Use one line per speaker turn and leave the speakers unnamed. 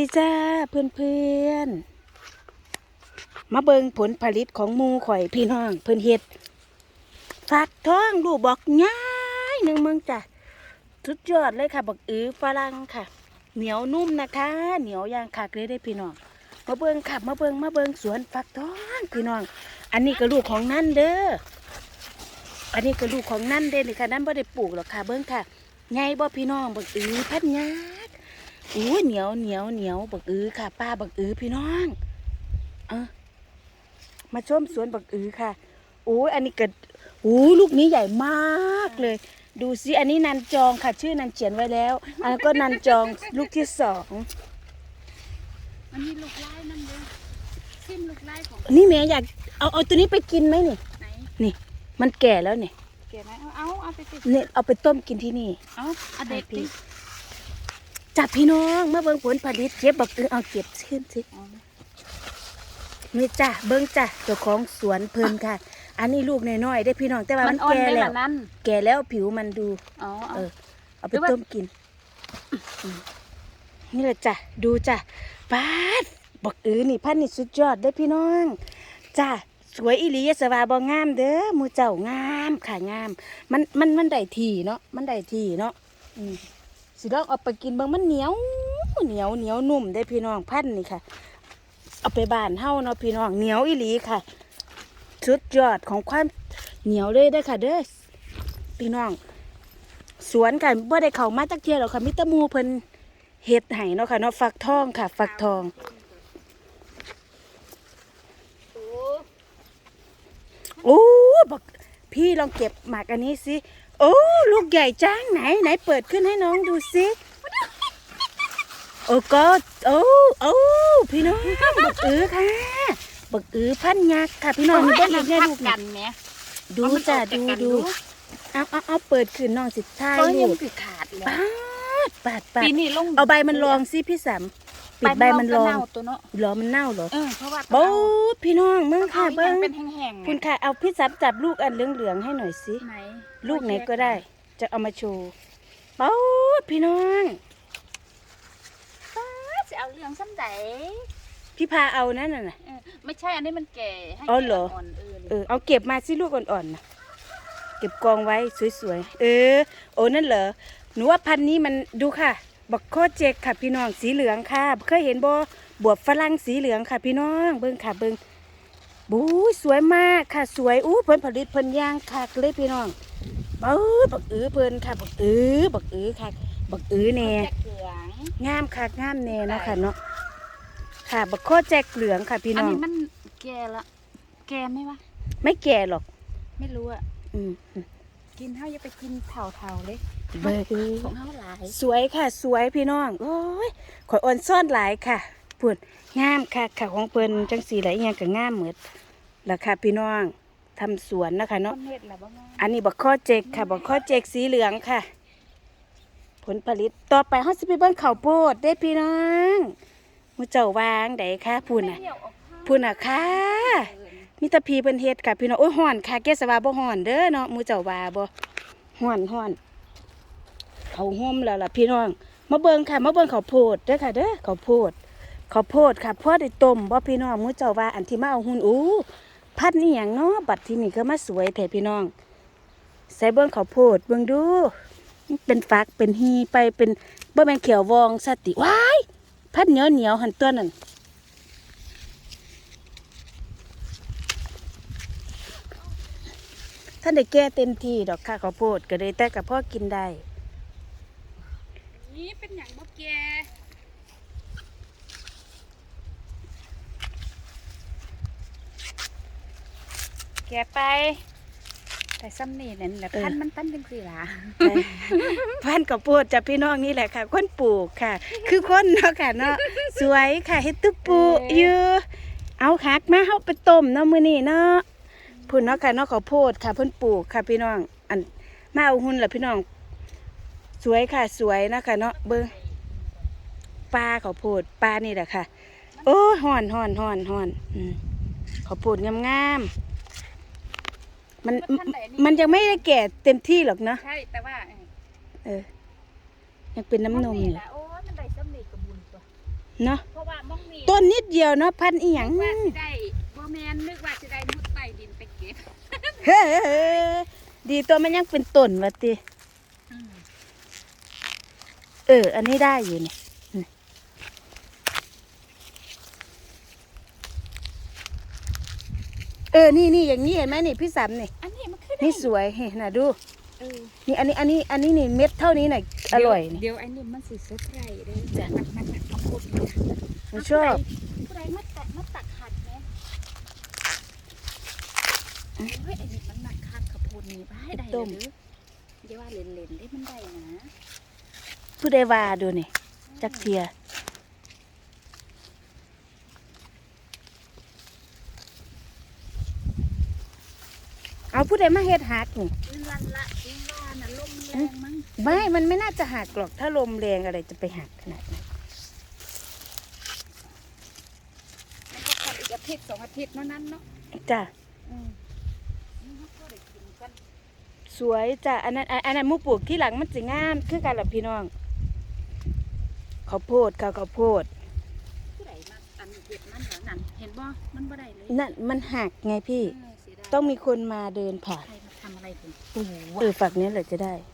ดีจ้าเพื่อนเพื่อนๆมาเบิงผลผลิตของมูข่อยพี่น้อง เพื่อนเฮ็ดฟักทองลูกบอกง่ายหนึ่งเมืองจ้ะสุดยอดเลยค่ะบักอือฝรั่งค่ะ เหนียวนุ่มนะคะ เหนียวยางคักเลยได้พี่น้องมาเบิงค่ะมาเบิงมาเบิงสวนฟักทองพี่น้อง อันนี้ก็ลูกของนั่นเด้ออันนี้ก็ลูกของนั่นเด้นี่ค่ะนั่นบ่ได้ปลูกหรอกค่ะ เบิงค่ะไงบ่พี่น้องบักอือพัดยาก อู้เหนียวเหนียวเหนียวบักอือค่ะ ป้าบักอือพี่น้องเออมาชมสวนบักอือค่ะโอ้ยอันนี้เกิดอู้ลูกนี้ใหญ่มากเลย ดูสิอันนี้นันจองค่ะ ชื่อนันเขียนไว้แล้ว อันนั้นก็นันจองลูกที่สอง
มันมีลูกไล่นั่นเลยซิมลูกไล่ของ
นี่แม่อยากเอาเอาตัวนี้ไปกินไหมนี่
ไหน
นี่ มันแก่แล้วนี่
เก็บไหมเอาเอาเอาไปติด
เนี่ยเอาไปต้มกินที่นี่
เอาเอาเด็ด
ให้พี่
ดิ
จับพี่น้องมาเบิ่งผลผลิตเก็บบักอือเอาเก็บขึ้นสิ
เอา
นี่จ้ะเบิ้งจ้ะเจ้าของสวนเพิ่นค่ะ อันนี้ลูกน้อยๆได้อพี่น้องแต่ว่า
มั
มันน
อ่อน
แก่
ได้
แล้
แบ
ว
บนั้น
แก่แล้วผิวมันดู
อ๋อเอา
เออเอาไป
หรือว่า
ต้มกินอืมนี่แหละจ้ะดูจ้ะปาดบอกเออนี่พันธุ์นี่สุดยอดได้อพี่น้องจ้ะสวยอีหลีอยาสวาบองามเด้อหมูเจ้างามค่ะงาม มันมันมันได้ทีเนาะมันได้ทีเนาะอืม สิลองเอาไปกินเบางมันเหนียวเหนียวเหนียวนุ่มได้อพี่น้องพันธุ์นี่ค่ะ เอาไปบ้านเฮาเนาะพี่น้องเหนียวอีหลีค่ะสุดยอดของความเหนียวเลยได้อค่ะ เด้อพี่น้อง สวนค่ะบ่ได้เข้ามาจักเที่ยหรอกค่ะมิตรมูเพิ่นเฮ็ดให้เนาะค่ะเนาะฟักทองค่ะ ฟักทอง
โอ้
โอ้บัก พี่ลองเก็บหมากอันนี้สิโอ้ลูกใหญ่จังไหนไหนเปิดขึ้นให้น้องดูสิโอ้ก็โอ้โอ้พี่น้องบักอือค่ะบักอือพันยักษ์ค่ะพี่น้องนี่เบิ่งอีกแน่ลูก
กั
นี่
นแหม
ดูจ้ะดูดูเอาเอาเอาเปิดขึ้นน้องสิท้าย
เขา
ลู
ยัง
ก
คือขาดเลย
ปาดปาดปาด
ปีนี้ลง
เอาใบมันรองสิพี่สาม ปิดใบมันรอง
ก็เน่าตัวเนาะ
เหรอมันเน่าเหรอ
เออเพราะว่า
โอ้พี่น้องมึง
ค่ะ
ค่ะ
เบิ้
เบิ้
ง
ง
เป็นแห้งๆ
คุณค่ะเอาพี่สามจับลูกอันเหลืองๆให้หน่อยสิ
ไหน
ลูกไหนก็ได้ จะเอามาโชว์โอ้พี่น้อง
จะเอาเรื่องซ้ำใด
พี่พาเอานั่นน่ะนะ
เออไม่ใช่อันนี้มันแก่ให้
อ๋อเหรอ
แก่นๆเออ
เออเอาเก็บมาสิลูกอ่อนๆนะเก็บกองไว้สวยๆเออ โอ้นั่นเหรอหนูว่าพันธุ์นี้มันดูค่ะ บักโคเจกค่ะพี่น้องสีเหลืองค่ะเคยเห็นบ่บวบฝรั่งสีเหลืองค่ะพี่น้องเบิ้งค่ะเบิ้งบู๊ยสวยมากค่ะสวยอู้เพิ่นผลิตเพิ่นย่างคักเลยพี่น้องเออบักอือเพิ่นค่ะบักอือบักอือค่ะบักอือแน่
แก่เหลือง
งามคักงามแน่เนาะค่ะเนาะค่ะบักโคแจกเหลืองค่ะพี่
อัน
น้อง
นี้มันแก่ละแก่ไหมวะ
ไม่แก่หรอก
ไม่รู้อะ
อืม
กินเท่าอย่าไปกินเถ่าๆเลย
เบิ้ง
ของเท่าหลาย
สวยค่ะ สวยพี่น้องโอ้ยขอยอ่อนซ่อนหลายค่ะปุ่นงามค่ะค่ะของเพิ่นจังสีหลายอย่างก็งามเหมือดแล้วค่ะพี่น้องทำสวนนะคะ
ต้
เนาะ
นเห็ดละบ้าง
อันนี้บักข้อเจกค่ะบักข้อเจกสีเหลืองค่ะ ผลผลิตต่อไปเฮาสิไปเบิ่งข้าวโพดเด้พี่น้องมูเจ้าวางไดค่ะพุ่นน่ะพุ่นน่ะค่ะมีแตะพีเพิ่นเฮ็ดค่ะพี่น้องโอ้ยฮ้อนค่ะแกสว่าบ่ฮ้อนเด้อเนาะมูเจ้าว่าบ่ฮ้อนฮ้อน เขาห่มแล้วล่ะพี่น้อง มาเบิ่งค่ะ มาเบิ่งเขาโพดเด้อค่ะเด้อเขาโพดเขาโพดค่ะพ่อได้ต้มบ่พี่น้องมื้อเจ้าว่าอันที่มาเอาหุ่นอู้พัดนี่หยังเนาะบัดที่นี่ก็มาสวยแท้พี่น้อง ใส่เบิ่งเขาโพดเบิ่งดู เป็นฟักเป็นฮีไปเป็นบ่แม่นเขียววองสติว้ายพัดเหนียวเหนียวหันตัวนั่นท่านได้แก้เต็มที่ดอกค่ะข้าวโพดก็เลยแต่กับพ่อกินได้
นี่เป็นอย่างบ่แกแกไป แต่ซ้ำนี่นั่นแหละ
เออ
พันมันพันจังสี่ล่ะ
พันกับปวดจากพี่น้องนี่แหละค่ะคนปลูกค่ะ คือคนเนาะค่ะเนาะสวยค่ะเฮ็ดตุปูอยู่เอาคักมาเฮาไปต้มเนาะมื้อนี้เนาะพุ่นเนาะค่ะเนาะข้าวโพดค่ะเพิ่นปลูกค่ะพี่น้องอันมาเอาหุ่นล่ะพี่น้อง สวยค่ะสวยนะคะเนาะเบิ่งปลาข้าวโพดปลานี่แหละค่ะ โอ้ยฮ้อนฮ้อนฮ้อนฮ้อนอืมข้าวโพดงามๆมันมันยังไม่ได้แก่เต็มที่หรอกเนาะ
ใช่แต่ว่า
เออยังเป็นน้ำนมอยู่
แหละโอ้ยมันได้ซ้ำนี่กระบุญตัว
เนาะ
เพราะว่ามองนี่
ต้นนิดเดียวเนาะพันอีหยัง
ว่าสิได้บ่แม่นนึกว่าสิได้มุดใต้ดินไปเก็บ
เฮ้ดีตัวมันยังเป็นต้นวะติ
อืม
เออ อันนี้ได้อยู่เนี่ยนี่เออ นี่นี่อย่างนี้เห็นไหมนี่พี่สัมนี่
อันนี้มันคือ
นี่สวยเห็นนะดู
เออ
นี่อันนี้อันนี้อันนี้นี่เม็ดเท่านี้น่ะอร่อยนี่
เดี๋ยวอันนี้มันสิสดไร่เด้อจ้ะมันมันมันเอาพูดนะ
หนูชอบ
ผู้ใดมาตักมาตักหัดแม่เฮ้ยไอ้นี่มันหนักคักขะพูนนี่ไปให้ได้เลยเด้อเดี๋ยวว่าเล่นๆได้มันได้นะ
ผู้ใดว่าดูนี่จักเทียเอาผู้ใดมาเฮ็ดหักนี่
ลื่นลันละลื่นว่าน่ะลมแรงมั้ง
ไม่ มันไม่น่าจะหักหรอกถ้าลมแรงอะไรจะไปหักขนาดนั้น
มันก็คันอีกอาทิตย์สองอาทิตย์เท่านั้นเนาะ
จ้ะ
อืมนี่เขาก็ได้กินกัน
สวยจ้ะอันนั้นอันอันนั้นหมูปลูกที่หลังมันจะงามคือกันหรอพี่น้อง ข้าวโพดค่ะข้าวโพด
ผู้ใดมาอันเห็ดมันเหรอนั่นเห็นบ่มันบ่ได้เลย
นั่นมันหักไงพี่
เออเสียดาย
ต้องมีคนมาเดินผ่าน
ใครมาทำอะไรผมโอ้โห
เออฝักนี้แหละจะได้
เ